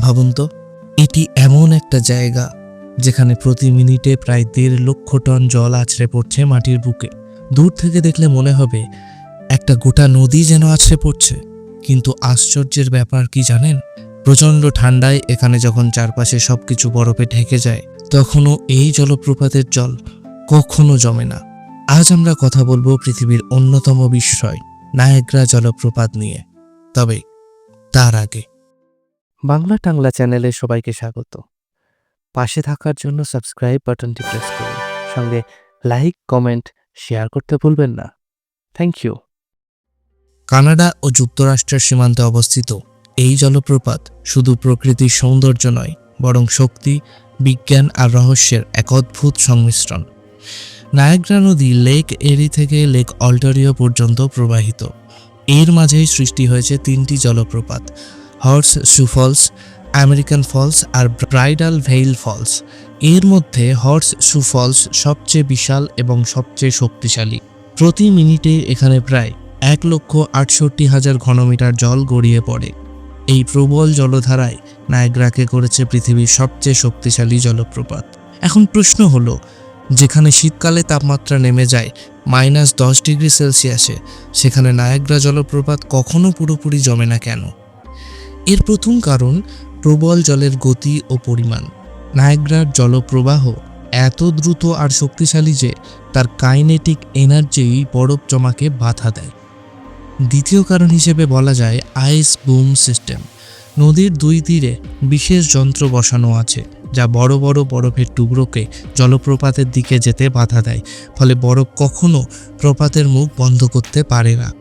ভাবুন তো, এটি এমন একটা জায়গা যেখানে প্রতি মিনিটে প্রায় দেড় লক্ষ টন জল আছড়ে পড়ছে মাটির বুকে। দূর থেকে দেখলে মনে হবে, একটা গোটা নদী যেন আছড়ে পড়ছে। কিন্তু আশ্চর্যের ব্যাপার কি জানেন? প্রচণ্ড ঠান্ডায় এখানে যখন চারপাশে সবকিছু বরফে ঢেকে যায়, তখনও এই জলপ্রপাতের জল কখনো জমে না। আজ আমরা কথা বলব পৃথিবীর অন্যতম বিস্ময়, নায়াগ্রা জলপ্রপাত নিয়ে। তবে তার আগে বাংলা টাংলা চ্যানেলে সবাইকে স্বাগত। পাশে থাকার জন্য সাবস্ক্রাইব বাটনটি প্রেস করুন। সঙ্গে লাইক, কমেন্ট, শেয়ার করতে ভুলবেন না। Thank you. কানাডা ও যুক্তরাষ্ট্রের সীমান্তে অবস্থিত এই জলপ্রপাত শুধু প্রকৃতির সৌন্দর্য নয়, বরং শক্তি, বিজ্ঞান আর রহস্যের এক অদ্ভুত সংমিশ্রণ। নায়াগ্রা নদী লেক এরি থেকে লেক অল্টারিও পর্যন্ত প্রবাহিত। এর মাঝেই সৃষ্টি হয়েছে তিনটি জলপ্রপাত। হর্স শু ফলস, আমেরিকান ফলস আর ব্রাইডাল ভেইল ফলস। এর মধ্যে হর্স শু ফলস সবচেয়ে বিশাল এবং সবচেয়ে শক্তিশালী। প্রতি মিনিটে এখানে প্রায় এক লক্ষ আটষট্টি হাজার ঘনমিটার জল গড়িয়ে পড়ে। এই প্রবল জলধারায় নায়গ্রাকে করেছে পৃথিবীর সবচেয়ে শক্তিশালী জলপ্রপাত। এখন প্রশ্ন হলো, যেখানে শীতকালে তাপমাত্রা নেমে যায় মাইনাস দশ ডিগ্রি সেলসিয়াসে, সেখানে নায়াগ্রা জলপ্রপাত কখনো পুরোপুরি জমে না কেন? এর প্রথম কারণ প্রবল জলের গতি ও পরিমাণ। নায়াগ্রার জলপ্রবাহ এত দ্রুত আর শক্তিশালী যে তার কাইনেটিক এনার্জি বরফ জমাকে বাধা দেয়। দ্বিতীয় কারণ হিসেবে বলা যায় আইস বুম সিস্টেম। নদীর দুই তীরে বিশেষ যন্ত্র বসানো আছে, যা বড় বড় বরফের টুকরোকে জলপ্রপাতের দিকে যেতে বাধা দেয়, ফলে বরফ কখনো প্রপাতের মুখ বন্ধ করতে পারে না।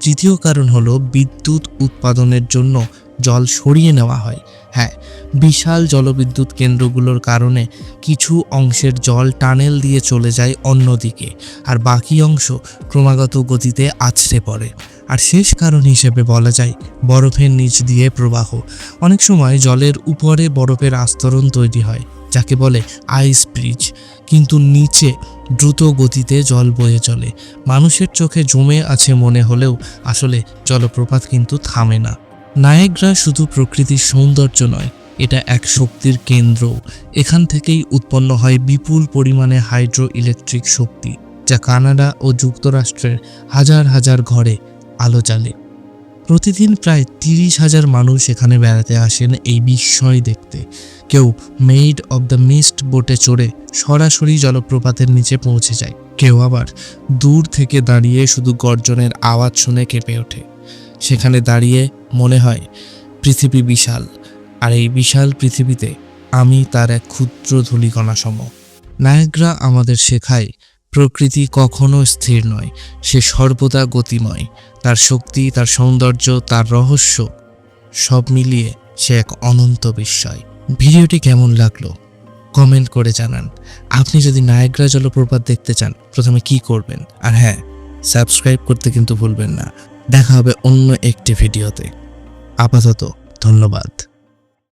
তৃতীয় কারণ হলো বিদ্যুৎ উৎপাদনের জন্য জল সরিয়ে নেওয়া হয়। হ্যাঁ বিশাল জলবিদ্যুৎ কেন্দ্রগুলোর কারণে কিছু অংশের জল টানেল দিয়ে চলে যায় অন্যদিকে, আর বাকি অংশ ক্রমাগত গতিতে আছড়ে পড়ে। আর শেষ কারণ হিসেবে বলা যায়, বরফের নিচ দিয়ে প্রবাহ। অনেক সময় জলের উপরে বরফের আস্তরণ তৈরি হয়, যাকে বলে আইস ব্রিজ। কিন্তু নিচে দ্রুত গতিতে জল বয়ে চলে। মানুষের চোখে জমে আছে মনে হলেও আসলে জলপ্রপাত কিন্তু থামে না। নায়েগ্রা শুধু প্রকৃতির সৌন্দর্য নয়, এটা এক শক্তির কেন্দ্র। এখান থেকেই উৎপন্ন হয় বিপুল পরিমাণে হাইড্রো ইলেকট্রিক শক্তি, যা কানাডা ও যুক্তরাষ্ট্রের হাজার হাজার ঘরে আলো জ্বালে। প্রতিদিন প্রায় তিরিশ হাজার মানুষ এখানে বেড়াতে আসেন এই বিস্ময় দেখতে। কেউ মেইড অব দ্য মিস্ট বোটে চড়ে সরাসরি জলপ্রপাতের নিচে পৌঁছে যায়। কেউ আবার দূর থেকে দাঁড়িয়ে শুধু গর্জনের আওয়াজ শুনে কেঁপে ওঠে। সেখানে দাঁড়িয়ে মনে হয় পৃথিবী বিশাল, আর এই বিশাল পৃথিবীতে আমি তার এক ক্ষুদ্র ধূলিকণা সম। নায়গ্রা আমাদের শেখায়, প্রকৃতি কখনো স্থির নয়, সে সর্বদা গতিময়। তার শক্তি, তার সৌন্দর্য, তার রহস্য, সব মিলিয়ে সে এক অনন্ত বিস্ময়। ভিডিওটি কেমন লাগল? কমেন্ট করে জানান। আপনি যদি নায়গ্রা জলপ্রপাত দেখতে চান, প্রথমে কি করবেন? আর হ্যাঁ সাবস্ক্রাইব করতে কিন্তু ভুলবেন না। দেখা হবে অন্য একটি ভিডিওতে। আপাতত ধন্যবাদ।